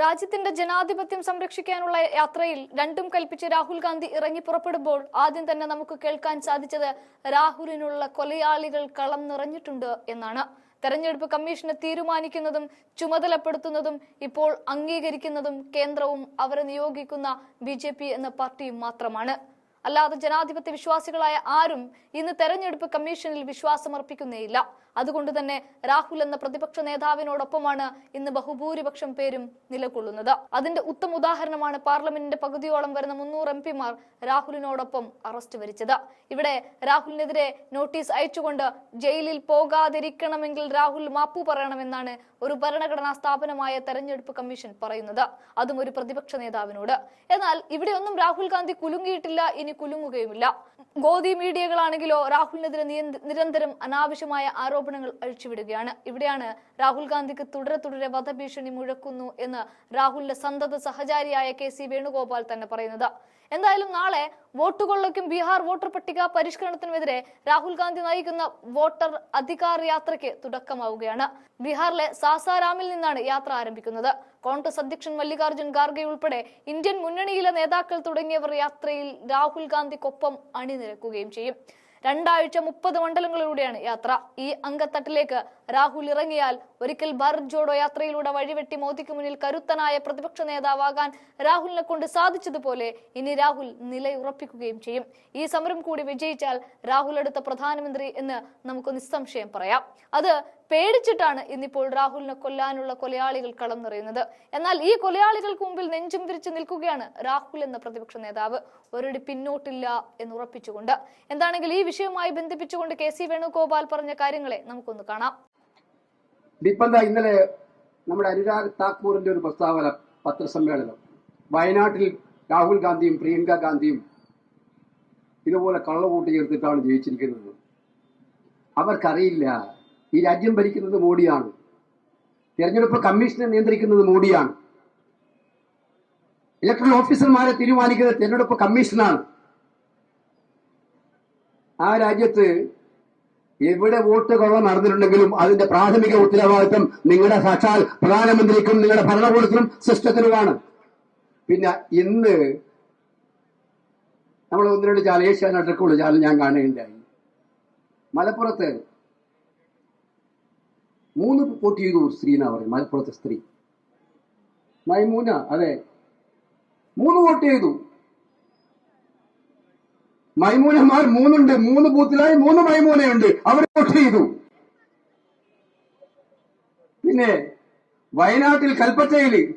രാജ്യത്തിന്റെ ജനാധിപത്യം സംരക്ഷിക്കാനുള്ള യാത്രയിൽ രണ്ടും കൽപ്പിച്ച് രാഹുൽ ഗാന്ധി ഇറങ്ങി പുറപ്പെടുമ്പോൾ ആദ്യം തന്നെ നമുക്ക് കേൾക്കാൻ സാധിച്ചത് രാഹുലിനുള്ള കൊലയാളികൾ കളം നിറഞ്ഞിട്ടുണ്ട് എന്നാണ്. തെരഞ്ഞെടുപ്പ് കമ്മീഷനെ തീരുമാനിക്കുന്നതും ചുമതലപ്പെടുത്തുന്നതും ഇപ്പോൾ അംഗീകരിക്കുന്നതും കേന്ദ്രവും അവരെ നിയോഗിക്കുന്ന ബി എന്ന പാർട്ടിയും മാത്രമാണ്. അല്ലാതെ ജനാധിപത്യ വിശ്വാസികളായ ആരും ഇന്ന് തെരഞ്ഞെടുപ്പ് കമ്മീഷനിൽ വിശ്വാസമർപ്പിക്കുന്നേയില്ല. അതുകൊണ്ട് തന്നെ രാഹുൽ എന്ന പ്രതിപക്ഷ നേതാവിനോടൊപ്പമാണ് ഇന്ന് ബഹുഭൂരിപക്ഷം പേരും നിലകൊള്ളുന്നത്. അതിന്റെ ഉത്തമ ഉദാഹരണമാണ് പാർലമെന്റിന്റെ പകുതിയോളം വരുന്ന മുന്നൂറ് എം പിമാർ രാഹുലിനോടൊപ്പം അറസ്റ്റ് വരിച്ചത്. ഇവിടെ രാഹുലിനെതിരെ നോട്ടീസ് അയച്ചുകൊണ്ട് ജയിലിൽ പോകാതിരിക്കണമെങ്കിൽ രാഹുൽ മാപ്പു പറയണമെന്നാണ് ഒരു ഭരണഘടനാ സ്ഥാപനമായ തെരഞ്ഞെടുപ്പ് കമ്മീഷൻ പറയുന്നത്. അതും ഒരു പ്രതിപക്ഷ നേതാവിനോട്. എന്നാൽ ഇവിടെയൊന്നും രാഹുൽ ഗാന്ധി കുലുങ്ങിയിട്ടില്ല ഇനി കുലുങ്ങുകയുമില്ല. ഗോദി മീഡിയകളാണെങ്കിലോ രാഹുലിനെതിരെ നിരന്തരം അനാവശ്യമായ ആരോപണങ്ങൾ അഴിച്ചുവിടുകയാണ്. ഇവിടെയാണ് രാഹുൽ ഗാന്ധിക്ക് തുടരെ തുടരെ വധഭീഷണി മുഴക്കുന്നു എന്ന് രാഹുലിന്റെ സന്തത സഹചാരിയായ കെ സി വേണുഗോപാൽ തന്നെ പറയുന്നത്. എന്തായാലും നാളെ വോട്ടുകൊള്ളയ്ക്കും ബീഹാർ വോട്ടർ പട്ടിക പരിഷ്കരണത്തിനുമെതിരെ രാഹുൽ ഗാന്ധി നയിക്കുന്ന വോട്ടർ അധികാർ യാത്രയ്ക്ക് തുടക്കമാവുകയാണ്. ബീഹാറിലെ സാസാരാമിൽ നിന്നാണ് യാത്ര ആരംഭിക്കുന്നത്. കോൺഗ്രസ് അധ്യക്ഷൻ മല്ലികാർജുൻ ഖാർഗെ ഉൾപ്പെടെ ഇന്ത്യൻ മുന്നണിയിലെ നേതാക്കൾ തുടങ്ങിയവർ യാത്രയിൽ രാഹുൽ ഗാന്ധിക്കൊപ്പം അണിനിരക്കുകയും ചെയ്യും. രണ്ടാഴ്ച മുപ്പത് മണ്ഡലങ്ങളിലൂടെയാണ് യാത്ര. ഈ അങ്കത്തട്ടിലേക്ക് രാഹുൽ ഇറങ്ങിയാൽ ഒരിക്കൽ ഭാരത് ജോഡോ യാത്രയിലൂടെ വഴിവെട്ടി മോദിക്ക് മുന്നിൽ കരുത്തനായ പ്രതിപക്ഷ നേതാവാകാൻ രാഹുലിനെ കൊണ്ട് സാധിച്ചതുപോലെ ഇനി രാഹുൽ നിലയുറപ്പിക്കുകയും ചെയ്യും. ഈ സമരം കൂടി വിജയിച്ചാൽ രാഹുൽ അടുത്ത പ്രധാനമന്ത്രി എന്ന് നമുക്ക് നിസ്സംശയം പറയാം. അത് പേടിച്ചിട്ടാണ് ഇന്നിപ്പോൾ രാഹുലിനെ കൊല്ലാനുള്ള കൊലയാളികൾ കളം നിറയുന്നത് എന്നാൽ ഈ കൊലയാളികൾക്ക് മുമ്പിൽ നെഞ്ചും വിരിച്ചു നിൽക്കുകയാണ് രാഹുൽ എന്ന പ്രതിപക്ഷ നേതാവ്. ഒരടി പിന്നോട്ടില്ല എന്ന് ഉറപ്പിച്ചുകൊണ്ട്. എന്താണെങ്കിൽ ഈ വിഷയവുമായി ബന്ധിപ്പിച്ചുകൊണ്ട് കെ സി വേണുഗോപാൽ പറഞ്ഞ കാര്യങ്ങളെ നമുക്കൊന്ന് കാണാം. ഇപ്പം എന്താ ഇന്നലെ നമ്മുടെ അനുരാഗ് താക്കൂറിന്റെ ഒരു പ്രസ്താവന പത്രസമ്മേളനം. വയനാട്ടിൽ രാഹുൽ ഗാന്ധിയും പ്രിയങ്ക ഗാന്ധിയും ഇതുപോലെ കള്ളവോട്ട് ചേർത്തിട്ടാണ് ജയിച്ചിരിക്കുന്നത്. അവർക്കറിയില്ല ഈ രാജ്യം ഭരിക്കുന്നത് മോഡിയാണ്. തിരഞ്ഞെടുപ്പ് കമ്മീഷനെ നിയന്ത്രിക്കുന്നത് മോഡിയാണ്. ഇലക്ട്രൽ ഓഫീസർമാരെ തീരുമാനിക്കുന്നത് തിരഞ്ഞെടുപ്പ് കമ്മീഷനാണ്. ആ രാജ്യത്ത് എവിടെ വോട്ട് കൊള്ള നടന്നിട്ടുണ്ടെങ്കിലും അതിന്റെ പ്രാഥമിക ഉത്തരവാദിത്വം നിങ്ങളുടെ സാക്ഷാൽ പ്രധാനമന്ത്രിക്കും നിങ്ങളുടെ ഭരണകൂടത്തിനും സിസ്റ്റത്തിനുമാണ്. പിന്നെ ഇന്ന് നമ്മൾ ഒന്ന് രണ്ട് ചാനൽ ഏഷ്യാനെട്ടൊക്കെയുള്ള ചാനൽ ഞാൻ കാണുകയുണ്ടായി. മലപ്പുറത്ത് മൂന്ന് വോട്ട് ചെയ്തു സ്ത്രീ എന്നാ പറയും മലപ്പുറത്തെ സ്ത്രീ. മൈമൂന അതെ. മൂന്ന് വോട്ട് ചെയ്തു. മൈമൂനമാർ മൂന്നുണ്ട്. മൂന്ന് ബൂത്തിലായി മൂന്ന് മൈമൂനയുണ്ട്. അവർ വോട്ട് ചെയ്തു. പിന്നെ വയനാട്ടിൽ കൽപ്പറ്റയിൽ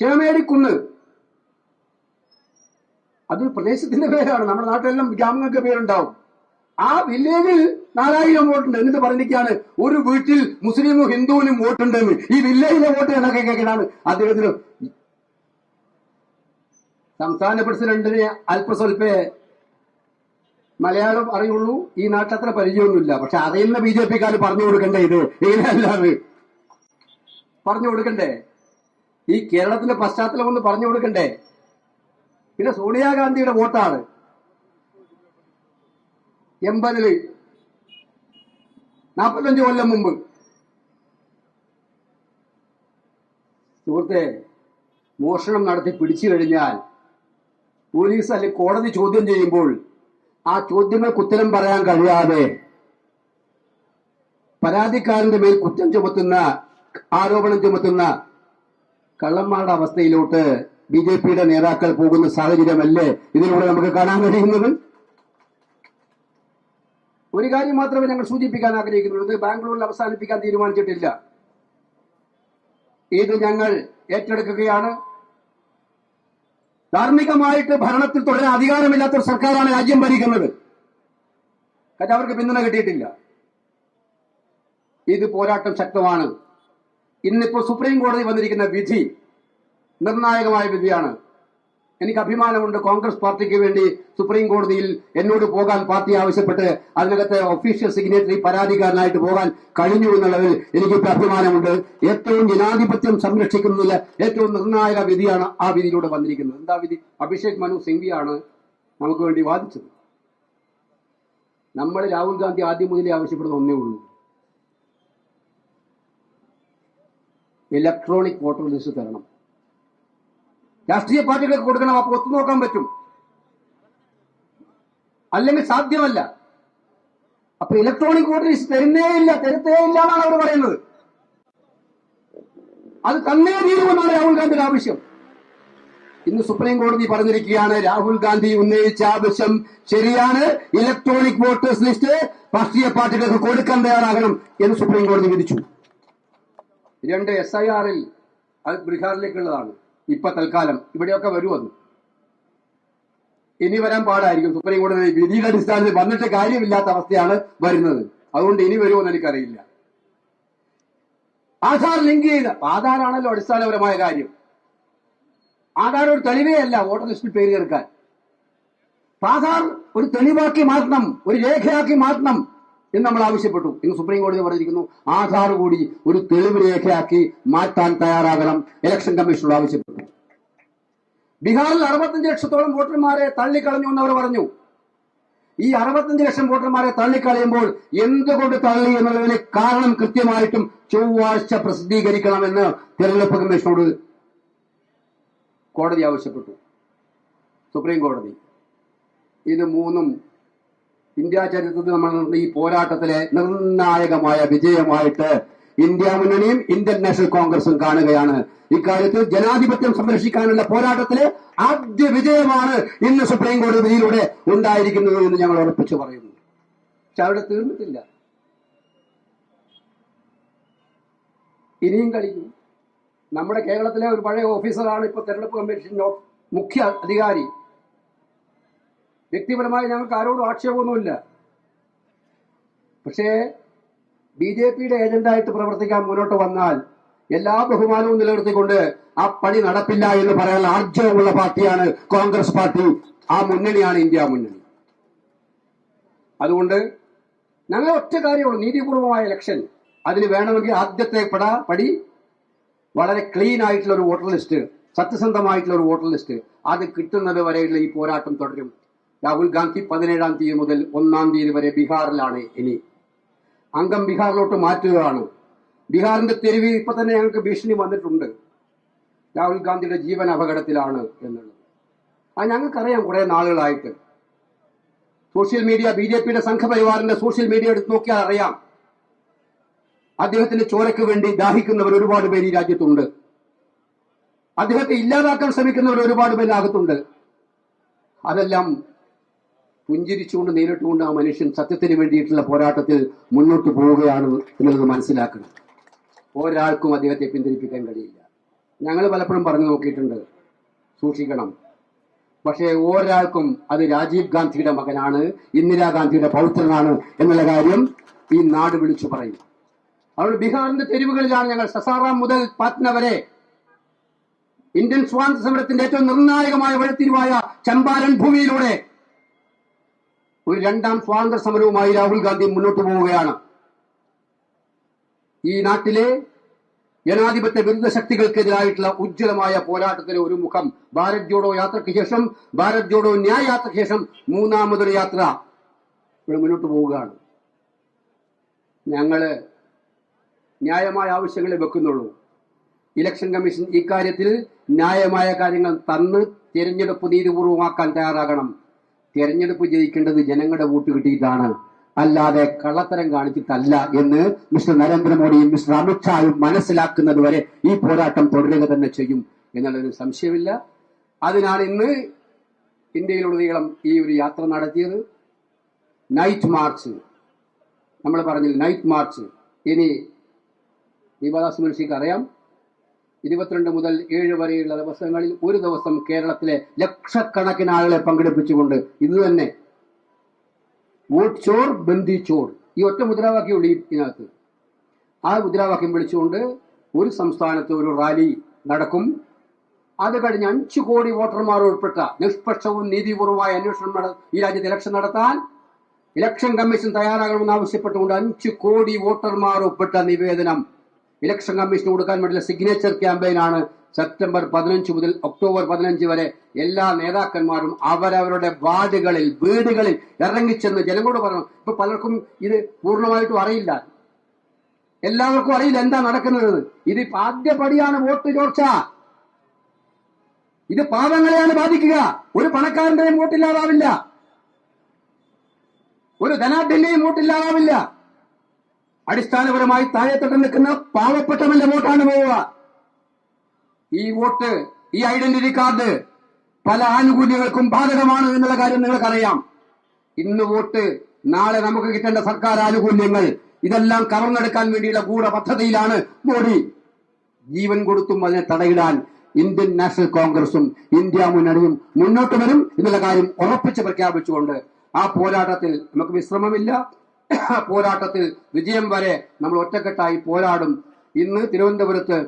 ചേമേടിക്കുന്ന്. അത് പ്രദേശത്തിന്റെ പേരാണ്. നമ്മുടെ നാട്ടിലെല്ലാം ഗ്രാമങ്ങൾക്ക് പേരുണ്ടാവും. ആ വില്ലേജിൽ നാലായിരം വോട്ടുണ്ട് എന്നിട്ട് പറഞ്ഞിരിക്കുകയാണ്. ഒരു വീട്ടിൽ മുസ്ലിമും ഹിന്ദുവിനും വോട്ടുണ്ടെന്ന്. ഈ വില്ലേജിലെ വോട്ട് എന്നൊക്കെ കണക്കാണ് അദ്ദേഹത്തിന് സംസ്ഥാന പ്രസിഡന്റിന് അല്പസ്വല്പേ മലയാളം അറിയുള്ളൂ. ഈ നാട്ടത്ര പരിചയമൊന്നുമില്ല. പക്ഷെ അറിയുന്ന ബി ജെ പിക്കാർ പറഞ്ഞു കൊടുക്കണ്ടേ ഇത്? ഇങ്ങനെയല്ലാതെ. പറഞ്ഞു കൊടുക്കണ്ടേ? ഈ കേരളത്തിന്റെ പശ്ചാത്തലം ഒന്ന് പറഞ്ഞു കൊടുക്കണ്ടേ? പിന്നെ സോണിയാഗാന്ധിയുടെ വോട്ടാണ്. എൺപതിൽ. നാൽപ്പത്തഞ്ച് കൊല്ലം മുമ്പ്. സുഹൃത്തെ മോഷണം നടത്തി പിടിച്ചു കഴിഞ്ഞാൽ പോലീസ് അല്ലെ കോടതി ചോദ്യം ചെയ്യുമ്പോൾ ആ ചോദ്യങ്ങൾക്ക് ഉത്തരം പറയാൻ കഴിയാതെ പരാതിക്കാരന്റെ മേൽ കുറ്റം ചുമത്തുന്ന ആരോപണം ചുമത്തുന്ന കള്ളന്മാരുടെ അവസ്ഥയിലോട്ട് ബി ജെ പിയുടെ നേതാക്കൾ പോകുന്ന സാഹചര്യമല്ലേ ഇതിലൂടെ നമുക്ക് കാണാൻ കഴിയുന്നത്? ഒരു കാര്യം മാത്രമേ ഞങ്ങൾ സൂചിപ്പിക്കാൻ ആഗ്രഹിക്കുന്നുള്ളൂ. ഇത് ബാംഗ്ലൂരിൽ അവസാനിപ്പിക്കാൻ തീരുമാനിച്ചിട്ടില്ല. ഇത് ഞങ്ങൾ ഏറ്റെടുക്കുകയാണ്. ധാർമ്മികമായിട്ട് ഭരണത്തിൽ തുടരാൻ അധികാരമില്ലാത്ത ഒരു സർക്കാരാണ് രാജ്യം ഭരിക്കുന്നത്. കാരണം അവർക്ക് പിന്തുണ കിട്ടിയിട്ടില്ല. ഇത് പോരാട്ടം ശക്തമാണ്. ഇന്നിപ്പോ സുപ്രീം കോടതി വന്നിരിക്കുന്ന വിധി നിർണായകമായ വിധിയാണ്. എനിക്ക് അഭിമാനമുണ്ട് കോൺഗ്രസ് പാർട്ടിക്ക് വേണ്ടി സുപ്രീം കോടതിയിൽ എന്നോട് പോകാൻ പാർട്ടി ആവശ്യപ്പെട്ട് അതിനകത്ത് ഒഫീഷ്യൽ സിഗ്നേറ്ററി പരാതിക്കാരനായിട്ട് പോകാൻ കഴിഞ്ഞു എന്നുള്ളതിൽ എനിക്കിപ്പോൾ അഭിമാനമുണ്ട്. ഏറ്റവും ജനാധിപത്യം സംരക്ഷിക്കുന്നതിൽ ഏറ്റവും നിർണായക വിധിയാണ് ആ വിധിയിലൂടെ വന്നിരിക്കുന്നത്. എന്താ വിധി? അഭിഷേക് മനു സിംഗ്വിയാണ് നമുക്ക് വേണ്ടി വാദിച്ചത്. നമ്മൾ രാഹുൽ ഗാന്ധി ആദ്യം മുതലേ ആവശ്യപ്പെടുന്ന ഒന്നേ ഉള്ളൂ. ഇലക്ട്രോണിക് വോട്ടർ ലിസ്റ്റ് തരണം. രാഷ്ട്രീയ പാർട്ടികൾക്ക് കൊടുക്കണം അപ്പൊ ഒത്തുനോക്കാൻ പറ്റും. അല്ലെങ്കിൽ സാധ്യമല്ല. അപ്പൊ ഇലക്ട്രോണിക് ലിസ്റ്റ് തരുന്നേ ഇല്ല തരുത്തേ ഇല്ല എന്നാണ് അവർ പറയുന്നത്. അത് തന്നേ തീരുമെന്നാണ് രാഹുൽ ഗാന്ധിയുടെ ആവശ്യം. ഇന്ന് സുപ്രീം കോടതി പറഞ്ഞിരിക്കുകയാണ് രാഹുൽ ഗാന്ധി ഉന്നയിച്ച ആവശ്യം ശരിയാണ്. ഇലക്ട്രോണിക് വോട്ടേഴ്സ് ലിസ്റ്റ് രാഷ്ട്രീയ പാർട്ടികൾക്ക് കൊടുക്കാൻ തയ്യാറാകണം എന്ന് സുപ്രീം കോടതി വിധിച്ചു. രണ്ട് എസ് ഐ ആറിൽ അത് ബീഹാറിലേക്കുള്ളതാണ്. ഇപ്പൊ തൽക്കാലം. ഇവിടെയൊക്കെ വരും അത്. ഇനി വരാൻ പാടായിരിക്കും. സുപ്രീം കോടതി വിധിയുടെ അടിസ്ഥാനത്തിൽ വന്നിട്ട് കാര്യമില്ലാത്ത അവസ്ഥയാണ് വരുന്നത്. അതുകൊണ്ട് ഇനി വരുമെന്ന് എനിക്കറിയില്ല. ആധാർ ലിങ്ക് ചെയ്ത ആധാറാണല്ലോ അടിസ്ഥാനപരമായ കാര്യം. ആധാർ ഒരു തെളിവേ അല്ല വോട്ടർ ലിസ്റ്റിൽ പേര് ചേർക്കാൻ. ആധാർ ഒരു തെളിവാക്കി മാറ്റണം ഒരു രേഖയാക്കി മാറ്റണം. എന്ന് നമ്മൾ ആവശ്യപ്പെട്ടു. ഇന്ന് സുപ്രീം കോടതി പറഞ്ഞിരിക്കുന്നു ആധാർ കൂടി ഒരു തെളിവ് രേഖയാക്കി മാറ്റാൻ തയ്യാറാകണം. ഇലക്ഷൻ കമ്മീഷനോട് ആവശ്യപ്പെട്ടു. ബീഹാറിൽ അറുപത്തഞ്ച് ലക്ഷത്തോളം വോട്ടർമാരെ തള്ളിക്കളഞ്ഞു എന്ന് അവർ പറഞ്ഞു. ഈ അറുപത്തഞ്ച് ലക്ഷം വോട്ടർമാരെ തള്ളിക്കളയുമ്പോൾ എന്തുകൊണ്ട് തള്ളി എന്നുള്ളതിന് കാരണം കൃത്യമായിട്ടും ചൊവ്വാഴ്ച പ്രസിദ്ധീകരിക്കണമെന്ന് തെരഞ്ഞെടുപ്പ് കമ്മീഷനോട് കോടതി ആവശ്യപ്പെട്ടു. സുപ്രീം കോടതി. ഇത് മൂന്നും ഇന്ത്യ ചരിത്രത്തിൽ നമ്മൾ ഈ പോരാട്ടത്തിലെ നിർണായകമായ വിജയമായിട്ട് ഇന്ത്യ മുന്നണിയും ഇന്ത്യൻ നാഷണൽ കോൺഗ്രസും കാണുകയാണ്. ഇക്കാര്യത്തിൽ ജനാധിപത്യം സംരക്ഷിക്കാനുള്ള പോരാട്ടത്തിലെ ആദ്യ വിജയമാണ് ഇന്ന് സുപ്രീം കോടതി വിധിയിലൂടെ ഉണ്ടായിരിക്കുന്നത് എന്ന് ഞങ്ങൾ ഉറപ്പിച്ചു പറയുന്നു. പക്ഷെ അവിടെ തീർന്നിട്ടില്ല. ഇനിയും കളിക്കും. നമ്മുടെ കേരളത്തിലെ ഒരു പഴയ ഓഫീസറാണ് ഇപ്പൊ തെരഞ്ഞെടുപ്പ് കമ്മീഷൻ മുഖ്യ അധികാരി. വ്യക്തിപരമായി ഞങ്ങൾക്ക് ആരോടും ആക്ഷേപമൊന്നുമില്ല. പക്ഷേ ബി ജെ പിയുടെ ഏജന്റായിട്ട് പ്രവർത്തിക്കാൻ മുന്നോട്ട് വന്നാൽ എല്ലാ ബഹുമാനവും നിലനിർത്തിക്കൊണ്ട് ആ പണി നടപ്പില്ല എന്ന് പറയാൻ ആർജവമുള്ള പാർട്ടിയാണ് കോൺഗ്രസ് പാർട്ടി. ആ മുന്നണിയാണ് ഇന്ത്യ മുന്നണി. അതുകൊണ്ട് ഞങ്ങൾ ഒറ്റ കാര്യമുള്ളൂ നീതിപൂർവമായ ഇലക്ഷൻ. അതിന് വേണമെങ്കിൽ ആദ്യത്തെ പട പടി വളരെ ക്ലീൻ ആയിട്ടുള്ള ഒരു വോട്ടർ ലിസ്റ്റ് സത്യസന്ധമായിട്ടുള്ള ഒരു വോട്ടർ ലിസ്റ്റ്. അത് കിട്ടുന്നത് വരെയുള്ള ഈ പോരാട്ടം തുടരും. രാഹുൽ ഗാന്ധി പതിനേഴാം തീയതി മുതൽ ഒന്നാം തീയതി വരെ ബീഹാറിലാണ് ഇനി. അംഗം ബീഹാറിലോട്ട് മാറ്റുകയാണ്. ബീഹാറിന്റെ തെരുവിൽ ഇപ്പൊ തന്നെ ഞങ്ങൾക്ക് ഭീഷണി വന്നിട്ടുണ്ട്. രാഹുൽ ഗാന്ധിയുടെ ജീവൻ അപകടത്തിലാണ് എന്നുള്ളത്. ആ ഞങ്ങൾക്കറിയാം കുറെ നാളുകളായിട്ട്. സോഷ്യൽ മീഡിയ ബി ജെ പിയുടെ സംഘപരിവാറിന്റെ സോഷ്യൽ മീഡിയ എടുത്ത് നോക്കിയാൽ അറിയാം. അദ്ദേഹത്തിന്റെ ചോരയ്ക്ക് വേണ്ടി ദാഹിക്കുന്നവർ ഒരുപാട് പേര് ഈ രാജ്യത്തുണ്ട്. അദ്ദേഹത്തെ ഇല്ലാതാക്കാൻ ശ്രമിക്കുന്നവർ ഒരുപാട് പേര് അകത്തുണ്ട്. അതെല്ലാം പുഞ്ചിരിച്ചുകൊണ്ട് നേരിട്ടുകൊണ്ട് ആ മനുഷ്യൻ സത്യത്തിന് വേണ്ടിയിട്ടുള്ള പോരാട്ടത്തിൽ മുന്നോട്ട് പോവുകയാണ് എന്നുള്ളത് മനസ്സിലാക്കണം. ഒരാൾക്കും അദ്ദേഹത്തെ പിന്തിരിപ്പിക്കാൻ കഴിയില്ല. ഞങ്ങൾ പലപ്പോഴും പറഞ്ഞു നോക്കിയിട്ടുണ്ട് സൂക്ഷിക്കണം. പക്ഷേ ഒരാൾക്കും അത് രാജീവ് ഗാന്ധിയുടെ മകനാണ് ഇന്ദിരാഗാന്ധിയുടെ പൗത്രനാണ് എന്നുള്ള കാര്യം ഈ നാട് വിളിച്ചു പറയും. അതുകൊണ്ട് ബീഹാറിന്റെ തെരുവുകളിലാണ് ഞങ്ങൾ സസാറാം മുതൽ പാറ്റ്ന വരെ ഇന്ത്യൻ സ്വാതന്ത്ര്യ സമരത്തിന്റെ ഏറ്റവും നിർണായകമായ വഴിത്തിരിവായ ചമ്പാരൻ ഭൂമിയിലൂടെ ഒരു രണ്ടാം സ്വാതന്ത്ര്യ സമരവുമായി രാഹുൽ ഗാന്ധി മുന്നോട്ട് പോവുകയാണ്. ഈ നാട്ടിലെ ജനാധിപത്യ വിരുദ്ധ ശക്തികൾക്കെതിരായിട്ടുള്ള ഉജ്ജ്വലമായ പോരാട്ടത്തിലെ ഒരു മുഖം ഭാരത് ജോഡോ യാത്രയ്ക്ക് ശേഷം ഭാരത് ജോഡോ ന്യായ യാത്രയ്ക്ക് ശേഷം മൂന്നാമതൊരു യാത്ര ഇവിടെ മുന്നോട്ട് പോവുകയാണ്. ഞങ്ങൾ ന്യായമായ ആവശ്യങ്ങളെ വെക്കുന്നുള്ളൂ. ഇലക്ഷൻ കമ്മീഷൻ ഇക്കാര്യത്തിൽ ന്യായമായ കാര്യങ്ങൾ തന്ന് തിരഞ്ഞെടുപ്പ് നീതിപൂർവമാക്കാൻ തയ്യാറാകണം. തിരഞ്ഞെടുപ്പ് ജയിക്കേണ്ടത് ജനങ്ങളുടെ വോട്ട് കിട്ടിയിട്ടാണ്. അല്ലാതെ കള്ളത്തരം കാണിച്ചിട്ടല്ല എന്ന് മിസ്റ്റർ നരേന്ദ്രമോദിയും മിസ്റ്റർ അമിത്ഷായും മനസ്സിലാക്കുന്നത് വരെ ഈ പോരാട്ടം തുടരുക തന്നെ ചെയ്യും എന്നുള്ളൊരു സംശയമില്ല. അതിനാണ് ഇന്ന് ഇന്ത്യയിലുടനീളം ഈ ഒരു യാത്ര നടത്തിയത്. നൈറ്റ് മാർച്ച് നമ്മൾ പറഞ്ഞില്ല നൈറ്റ് മാർച്ച് ഇനി ദീപദാസ് മുൻഷിക്ക് അറിയാം. ഇരുപത്തിരണ്ട് മുതൽ ഏഴ് വരെയുള്ള ദിവസങ്ങളിൽ ഒരു ദിവസം കേരളത്തിലെ ലക്ഷക്കണക്കിന് ആളുകളെ പങ്കെടുപ്പിച്ചുകൊണ്ട് ഇത് തന്നെ ചോർ ബന്ദി ചോർ. ഈ ഒറ്റ മുദ്രാവാക്യമുള്ളൂ ഇതിനകത്ത്. ആ മുദ്രാവാക്യം വിളിച്ചുകൊണ്ട് ഒരു സംസ്ഥാനത്ത് ഒരു റാലി നടക്കും. അത് കഴിഞ്ഞ് അഞ്ചു കോടി വോട്ടർമാർ ഉൾപ്പെട്ട നിഷ്പക്ഷവും നീതിപൂർവമായ അന്വേഷണം ഈ രാജ്യത്ത് ഇലക്ഷൻ നടത്താൻ ഇലക്ഷൻ കമ്മീഷൻ തയ്യാറാകണമെന്ന് ആവശ്യപ്പെട്ടുകൊണ്ട് അഞ്ചു കോടി വോട്ടർമാർ ഉൾപ്പെട്ട നിവേദനം ഇലക്ഷൻ കമ്മീഷന് കൊടുക്കാൻ വേണ്ടിയുള്ള സിഗ്നേച്ചർ ക്യാമ്പയിനാണ് സെപ്റ്റംബർ പതിനഞ്ച് മുതൽ ഒക്ടോബർ പതിനഞ്ച് വരെ എല്ലാ നേതാക്കന്മാരും അവരവരുടെ വാർഡുകളിൽ വീടുകളിൽ ഇറങ്ങിച്ചെന്ന് ജനങ്ങളോട് പറയണം ഇപ്പൊ പലർക്കും ഇത് പൂർണമായിട്ടും അറിയില്ല. എല്ലാവർക്കും അറിയില്ല എന്താ നടക്കുന്നത്. ഇത് ആദ്യ പടിയാണ് വോട്ട് ചോർച്ച. ഇത് പാവങ്ങളെയാണ് ബാധിക്കുക. ഒരു പണക്കാരന്റെയും വോട്ടില്ലാതാവില്ല. ഒരു ധനാഢ്യന്റെയും വോട്ടില്ലാതാവില്ല. അടിസ്ഥാനപരമായി താഴെത്തട്ട് നിൽക്കുന്ന പാവപ്പെട്ടവന്റെ വോട്ടാണ് പോവുക. ഈ വോട്ട് ഈ ഐഡന്റിറ്റി കാർഡ് പല ആനുകൂല്യങ്ങൾക്കും ബാധകമാണ് എന്നുള്ള കാര്യം നിങ്ങൾക്കറിയാം. ഇന്ന് വോട്ട് നാളെ നമുക്ക് കിട്ടേണ്ട സർക്കാർ ആനുകൂല്യങ്ങൾ ഇതെല്ലാം കവർന്നെടുക്കാൻ വേണ്ടിയുള്ള ഗൂഢ പദ്ധതിയിലാണ് മോഡി ജീവൻ കൊടുത്തും അതിനെ തടയിടാൻ ഇന്ത്യൻ നാഷണൽ കോൺഗ്രസും ഇന്ത്യ മുന്നണിയും മുന്നോട്ട് വരും എന്നുള്ള കാര്യം ഉറപ്പിച്ച് പ്രഖ്യാപിച്ചുകൊണ്ട് ആ പോരാട്ടത്തിൽ നമുക്ക് വിശ്രമമില്ല. പോരാട്ടത്തിൽ വിജയം വരെ നമ്മൾ ഒറ്റക്കെട്ടായി പോരാടും. ഇന്ന് തിരുവനന്തപുരത്ത്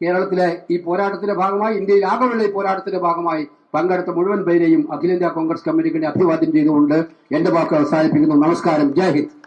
കേരളത്തിലെ ഈ പോരാട്ടത്തിന്റെ ഭാഗമായി ഇന്ത്യയിൽ ആകെയുള്ള ഈ പോരാട്ടത്തിന്റെ ഭാഗമായി പങ്കെടുത്ത മുഴുവൻ പേരെയും അഖിലേന്ത്യാ കോൺഗ്രസ് കമ്മിറ്റിക്ക് വേണ്ടി അഭിവാദ്യം ചെയ്തുകൊണ്ട് എന്റെ വാക്ക് അവസാനിപ്പിക്കുന്നു. നമസ്കാരം. ജയ് ഹിന്ദ്.